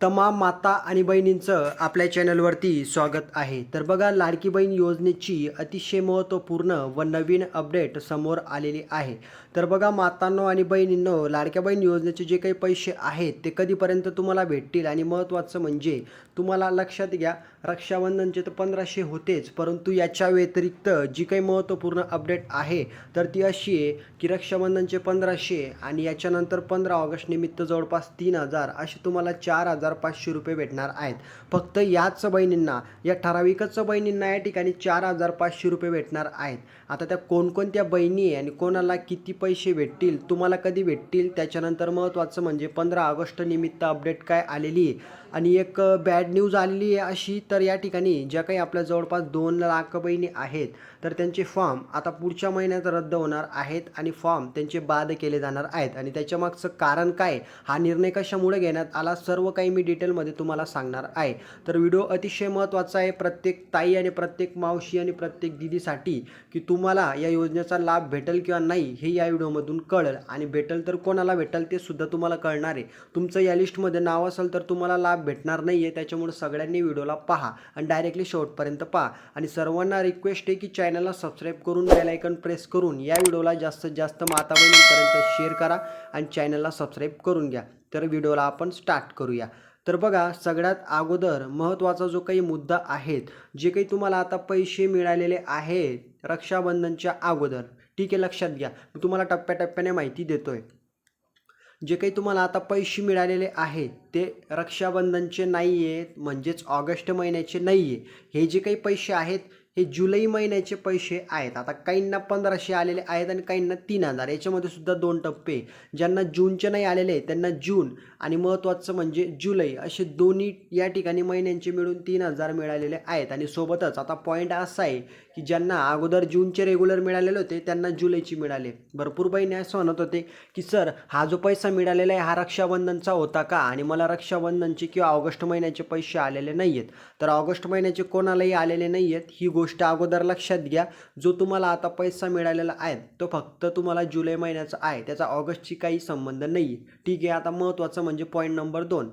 तमाम माता आणि बहिणींचं आपल्या चॅनलवरती स्वागत आहे. तर बघा लाडकी बहीण योजनेची अतिशय महत्त्वपूर्ण व नवीन अपडेट समोर आलेली आहे. तर बघा मातांनो आणि बहिणींनो लाडक्या बहीण योजनेचे जे काही पैसे आहेत ते कधीपर्यंत तुम्हाला भेटतील? आणि महत्त्वाचं म्हणजे तुम्हाला लक्षात घ्या रक्षाबंधनचे तर पंधराशे होतेच परंतु याच्या व्यतिरिक्त जी काही महत्त्वपूर्ण अपडेट आहे तर ती अशी आहे की रक्षाबंधनचे पंधराशे आणि याच्यानंतर पंधरा ऑगस्ट निमित्त जवळपास तीन हजार असे तुम्हाला चार हजार पाचशे रुपये भेटणार आहेत. फक्त याच बहिणींना या ठराविकच बहिणींना या ठिकाणी चार हजार पाचशे रुपये भेटणार आहेत. आता त्या कोणकोणत्या बहिणी आहे आणि कोणाला किती पैसे भेटतील तुम्हाला कधी भेटतील त्याच्यानंतर महत्त्वाचं म्हणजे पंधरा ऑगस्ट निमित्त अपडेट काय आलेली आहे. आणि एक बॅड न्यूज आलेली आहे अशी तर या ठिकाणी ज्या काही आपल्या जवळपास दोन लाख बहिणी आहेत तर त्यांचे फॉर्म आता पुढच्या महिन्यात रद्द होणार आहेत आणि फॉर्म त्यांचे बाद केले जाणार आहेत. आणि त्याच्या मागचं कारण काय हा निर्णय कशामुळे घेण्यात आला सर्व काही मी डिटेलमध्ये तुम्हाला सांगणार आहे. तर व्हिडिओ अतिशय महत्त्वाचा आहे. प्रत्येक ताई आणि प्रत्येक मावशी आणि प्रत्येक दिदीसाठी की तुम्हाला या योजनेचा लाभ भेटेल किंवा नाही हे या व्हिडिओमधून कळेल. आणि भेटेल तर कोणाला भेटेल ते सुद्धा तुम्हाला कळणार आहे. तुमचं या लिस्टमध्ये नाव असेल तर तुम्हाला लाभ भेटणार नाही आहे त्याच्यामुळे सगळ्यांनी व्हिडिओला पहा आणि डायरेक्टली शेवटपर्यंत पहा. आणि सर्वांना रिक्वेस्ट आहे की चॅनलला सबस्क्राईब करून बेलायकन प्रेस करून या व्हिडिओला जास्तीत जास्त माता बहिणींपर्यंत शेअर करा आणि चॅनलला सबस्क्राईब करून घ्या. तर व्हिडिओला आपण स्टार्ट करूया. तर बघा सगळ्यात अगोदर महत्त्वाचा जो काही मुद्दा आहेत जे काही तुम्हाला आता पैसे मिळालेले आहेत रक्षाबंधनच्या अगोदर ठीक आहे लक्षात घ्या. मी तुम्हाला टप्प्याटप्प्याने माहिती देतोय. जे काही तुम्हाला आता पैसे मिळालेले आहेत ते रक्षाबंधनचे नाही आहेत म्हणजेच ऑगस्ट महिन्याचे नाही आहे हे जे काही पैसे आहेत हे जुलै महिन्याचे पैसे आहेत. आता काहींना पंधराशे आलेले आहेत आणि काहींना तीन हजार. याच्यामध्ये सुद्धा दोन टप्पे ज्यांना जूनचे नाही आलेले त्यांना जून आणि महत्त्वाचं म्हणजे जुलै असे दोन्ही या ठिकाणी महिन्यांचे मिळून तीन हजार मिळालेले आहेत. आणि सोबतच आता पॉईंट असा आहे की ज्यांना अगोदर जूनचे रेग्युलर मिळालेले होते त्यांना जुलैची मिळाले. भरपूर बहिणी असं म्हणत होते की सर हा जो पैसा मिळालेला आहे हा रक्षाबंधनचा होता का? आणि मला रक्षाबंधनचे किंवा ऑगस्ट महिन्याचे पैसे आलेले नाही आहेत तर ऑगस्ट महिन्याचे कोणालाही आलेले नाही आहेत ही गोष्ट गोष्ट अगोदर लक्षात घ्या. जो तुम्हाला आता पैसा मिळालेला आहे तो फक्त तुम्हाला जुलै महिन्याचा आहे. त्याचा ऑगस्टची काही संबंध नाही आहे ठीक आहे आता महत्त्वाचं म्हणजे पॉईंट नंबर दोन.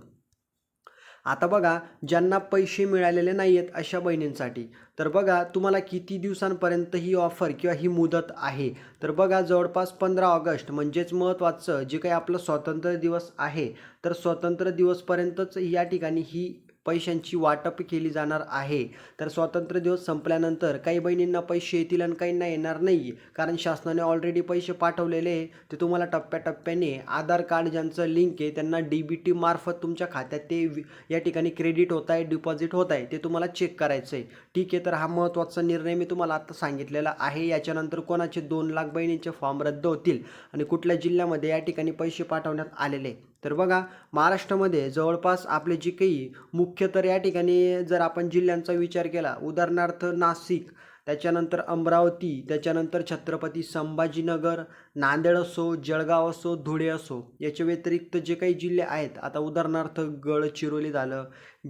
आता बघा ज्यांना पैसे मिळालेले नाही आहेत अशा बहिणींसाठी तर बघा तुम्हाला किती दिवसांपर्यंत ही ऑफर किंवा ही मुदत आहे? तर बघा जवळपास पंधरा ऑगस्ट म्हणजेच महत्त्वाचं जे काही आपलं स्वातंत्र्य दिवस आहे तर स्वातंत्र्य दिवसपर्यंतच या ठिकाणी ही पैशांची वाटप केली जाणार आहे. तर स्वातंत्र्य दिवस संपल्यानंतर काही बहिणींना पैसे येतील आणि काहींना येणार नाही. कारण शासनाने ऑलरेडी पैसे पाठवलेले आहे ते तुम्हाला टप्प्याटप्प्याने आधार कार्ड ज्यांचं लिंक आहे त्यांना डी बी टी मार्फत तुमच्या खात्यात ते या ठिकाणी क्रेडिट होत आहे डिपॉझिट होत आहे. ते तुम्हाला चेक करायचं आहे ठीक आहे तर हा महत्त्वाचा निर्णय मी तुम्हाला आता सांगितलेला आहे. याच्यानंतर कोणाचे दोन लाख बहिणींचे फॉर्म रद्द होतील आणि कुठल्या जिल्ह्यामध्ये या ठिकाणी पैसे पाठवण्यात आलेले तर बघा महाराष्ट्रामध्ये जवळपास आपले जे काही मुख्य तर या ठिकाणी जर आपण जिल्ह्यांचा विचार केला उदाहरणार्थ नाशिक त्याच्यानंतर अमरावती त्याच्यानंतर छत्रपती संभाजीनगर नांदेड असो जळगाव असो धुळे असो याच्या व्यतिरिक्त जे काही जिल्हे आहेत आता उदाहरणार्थ गडचिरोली झालं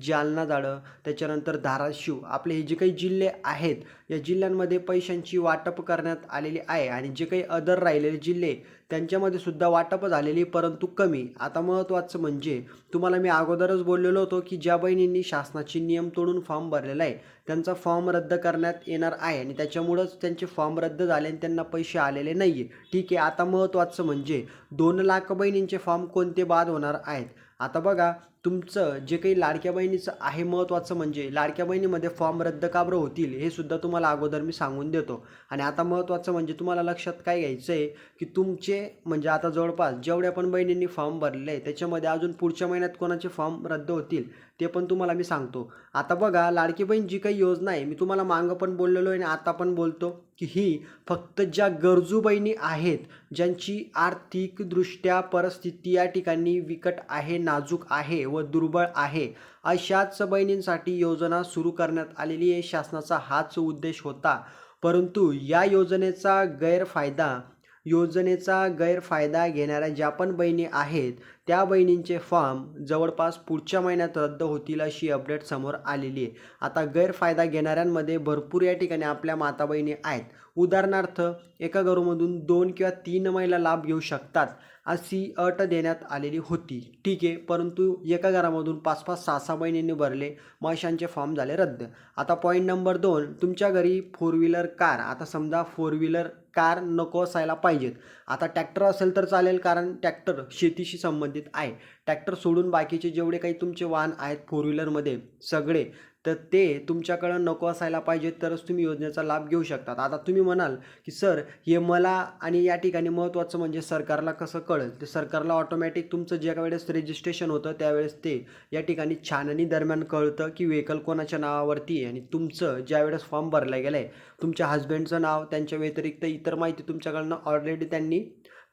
जालना झालं त्याच्यानंतर धाराशिव आपले हे जे काही जिल्हे आहेत या जिल्ह्यांमध्ये पैशांची वाटप करण्यात आलेली आहे आणि जे काही अदर राहिलेले जिल्हे त्यांच्यामध्ये सुद्धा वाटप झालेली परंतु कमी. आता महत्त्वाचं म्हणजे तुम्हाला मी अगोदरच बोललेलो होतो की ज्या बहिणींनी शासनाचे नियम तोडून फॉर्म भरलेला आहे त्यांचा फॉर्म रद्द करण्यात येणार आहे आणि त्याच्यामुळंच त्यांचे फॉर्म रद्द झाले आणि त्यांना पैसे आलेले नाही आहे ठीक आहे? आता महत्त्वाचं म्हणजे दोन लाख बहिणींचे फॉर्म कोणते बाद होणार आहेत. आता बघा तुमचं जे काही लाडक्या बहिणीचं आहे महत्त्वाचं म्हणजे लाडक्या बहिणीमध्ये फॉर्म रद्द का बरं होतील हे सुद्धा तुम्हाला अगोदर मी सांगून देतो. आणि आता महत्त्वाचं म्हणजे तुम्हाला लक्षात काय घ्यायचं आहे की तुमचे म्हणजे आता जवळपास जेवढ्या पण बहिणींनी फॉर्म भरले आहे त्याच्यामध्ये अजून पुढच्या महिन्यात कोणाचे फॉर्म रद्द होतील ते पण तुम्हाला मी सांगतो. आता बघा लाडकी बहीण जी काही योजना आहे मी तुम्हाला मागं पण बोललेलो आहे आणि आता पण बोलतो की ही फक्त ज्या गरजू बहिणी आहेत ज्यांची आर्थिकदृष्ट्या परिस्थिती या ठिकाणी विकट आहे नाजूक आहे व दुर्बळ आहे. अशाच बहिणींसाठी योजना सुरू करण्यात आलेली आहे. शासनाचा हाच उद्देश होता. परंतु या योजनेचा गैरफायदा योजनेचा गैरफायदा घेणाऱ्या ज्या पण बहिणी आहेत त्या बहिणींचे फॉर्म जवळपास पुढच्या महिन्यात रद्द होतील अशी अपडेट समोर आलेली आहे. आता गैरफायदा घेणाऱ्यांमध्ये भरपूर या ठिकाणी आपल्या माता बहिणी आहेत. उदाहरणार्थ एका घरामधून दोन किंवा तीन महिला लाभ घेऊ शकतात अशी अट देण्यात आलेली होती. ठीक आहे परंतु एका घरामधून पाच पाच सहा सहा बहिणींनी भरले माशांचे फॉर्म झाले रद्द. आता पॉईंट नंबर दोन तुमच्या घरी फोर व्हीलर कार आता समजा फोर व्हीलर कार नको असायला पाहिजेत. आता टॅक्टर असेल तर चालेल कारण टॅक्टर शेतीशी संबंधित आहे. टॅक्टर सोडून बाकीचे जेवढे काही तुमचे वाहन आहेत फोर व्हीलरमध्ये सगळे तर ते तुमच्याकडं नको असायला पाहिजे तरच तुम्ही योजनेचा लाभ घेऊ शकतात. आता तुम्ही म्हणाल की सर हे मला आणि या ठिकाणी महत्त्वाचं म्हणजे सरकारला कसं कळेल? ते सरकारला ऑटोमॅटिक तुमचं ज्या वेळेस रजिस्ट्रेशन होतं त्यावेळेस ते या ठिकाणी छाननी दरम्यान कळतं की व्हेकल कोणाच्या नावावरती आहे. आणि तुमचं ज्या वेळेस फॉर्म भरला गेलं आहे तुमच्या हस्बंडचं नाव त्यांच्या व्यतिरिक्त इतर माहिती तुमच्याकडनं ऑलरेडी त्यांनी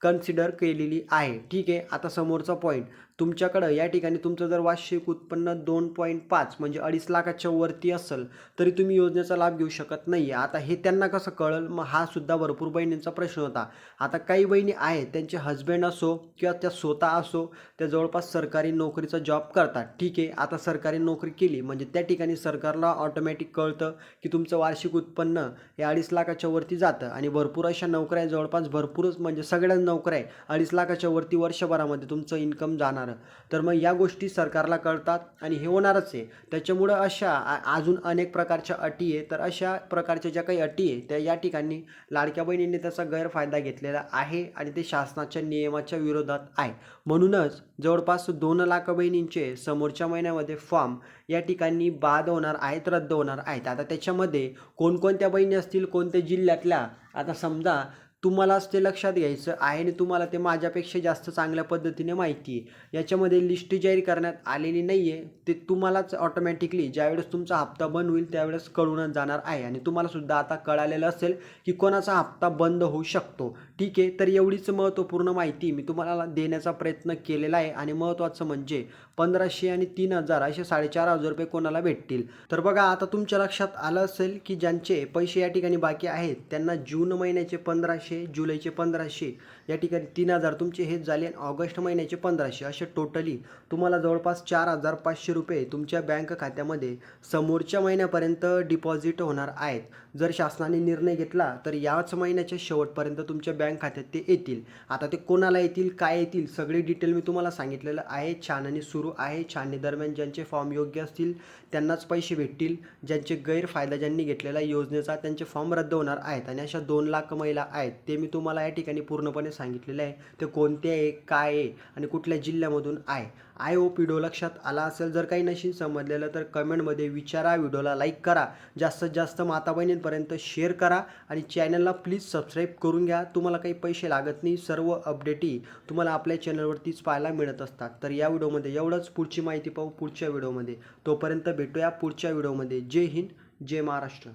कन्सिडर केलेली आहे. ठीक आहे? आता समोरचा पॉईंट तुमच्याकडं या ठिकाणी तुमचं जर वार्षिक उत्पन्न दोन पॉईंट पाच म्हणजे अडीच लाखाच्या वरती असेल तरी तुम्ही योजनेचा लाभ घेऊ शकत नाही आहे आता हे त्यांना कसं कळलं? मग हा सुद्धा भरपूर बहिणींचा प्रश्न होता. आता काही बहिणी आहेत त्यांचे हस्बंड असो किंवा त्या स्वतः असो त्या जवळपास सरकारी नोकरीचा जॉब करतात. ठीक आहे आता सरकारी नोकरी केली म्हणजे त्या ठिकाणी सरकारला ऑटोमॅटिक कळतं की तुमचं वार्षिक उत्पन्न हे अडीच लाखाच्या वरती जातं. आणि भरपूर अशा नोकऱ्या आहेत, जवळपास भरपूरच म्हणजे सगळ्या नोकऱ्या आहे अडीच लाखाच्या वरती वर्षभरामध्ये तुमचं इन्कम जाणार तर मग या गोष्टी सरकारला कळतात आणि हे होणारच आहे. त्याच्यामुळं अशा अजून अनेक प्रकारच्या अटी आहे तर अशा प्रकारच्या ज्या काही अटी आहे त्या या ठिकाणी लाडक्या बहिणींनी त्याचा गैरफायदा घेतलेला आहे आणि ते शासनाच्या नियमाच्या विरोधात आहे. म्हणूनच जवळपास दोन लाख बहिणींचे समोरच्या महिन्यामध्ये फॉर्म या ठिकाणी बाद होणार आहेत रद्द होणार आहेत. आता त्याच्यामध्ये कोणकोणत्या बहिणी असतील कोणत्या जिल्ह्यातल्या? आता समजा तुम्हालाच ते लक्षात घ्यायचं आहे आणि तुम्हाला ते माझ्यापेक्षा जास्त चांगल्या पद्धतीने माहिती आहे. याच्यामध्ये लिस्ट जाहीर करण्यात आलेली नाही आहे ते तुम्हालाच ऑटोमॅटिकली ज्यावेळेस तुमचा हप्ता बंद होईल त्यावेळेस कळूनच जाणार आहे. आणि तुम्हालासुद्धा आता कळालेलं असेल की कोणाचा हप्ता बंद होऊ शकतो. ठीक आहे तर एवढीच महत्त्वपूर्ण माहिती मी तुम्हाला देण्याचा प्रयत्न केलेला आहे. आणि महत्त्वाचं म्हणजे पंधराशे आणि तीन हजार असे साडेचार हजार रुपये कोणाला भेटतील? तर बघा आता तुमच्या लक्षात आलं असेल की ज्यांचे पैसे या ठिकाणी बाकी आहेत त्यांना जून महिन्याचे पंधराशे जुलैचे पंधराशे या ठिकाणी तीन हजार तुमचे हेच झाले आणि ऑगस्ट महिन्याचे पंधराशे. असे टोटली तुम्हाला जवळपास चार हजार पाचशे रुपये तुमच्या बँक खात्यामध्ये समोरच्या महिन्यापर्यंत डिपॉझिट होणार आहेत. जर शासनाने निर्णय घेतला तर याच महिन्याच्या शेवटपर्यंत तुमच्या बँक खात्यात ते येतील. आता ते कोणाला येतील काय येतील सगळे डिटेल मी तुम्हाला सांगितलेलं आहे. छाननी सुरू आहे. छाननी दरम्यान ज्यांचे फॉर्म योग्य असतील त्यांनाच पैसे भेटतील. ज्यांचे गैरफायदा ज्यांनी घेतलेला आहे योजनेचा त्यांचे फॉर्म रद्द होणार आहेत. आणि अशा दोन लाख महिला आहेत ते मी तुम्हाला या ठिकाणी पूर्णपणे सांगितलेलं आहे. ते कोणते आहे काय आहे आणि कुठल्या जिल्ह्यामधून आहे? आय ओ व्हिडिओ लक्षात आला असेल जर काही नशीन समजलेलं तर कमेंटमध्ये विचारा. व्हिडिओला लाईक करा. जास्तीत जास्त माता बहिणींपर्यंत शेअर करा आणि चॅनलला प्लीज सबस्क्राईब करून घ्या. तुम्हाला काही पैसे लागत नाही. सर्व अपडेटही तुम्हाला आपल्या चॅनलवरतीच पाहायला मिळत असतात. तर या व्हिडिओमध्ये एवढंच. पुढची माहिती पाहू पुढच्या व्हिडिओमध्ये तोपर्यंत भेटूया पुढच्या व्हिडिओमध्ये जय हिंद. जय महाराष्ट्र.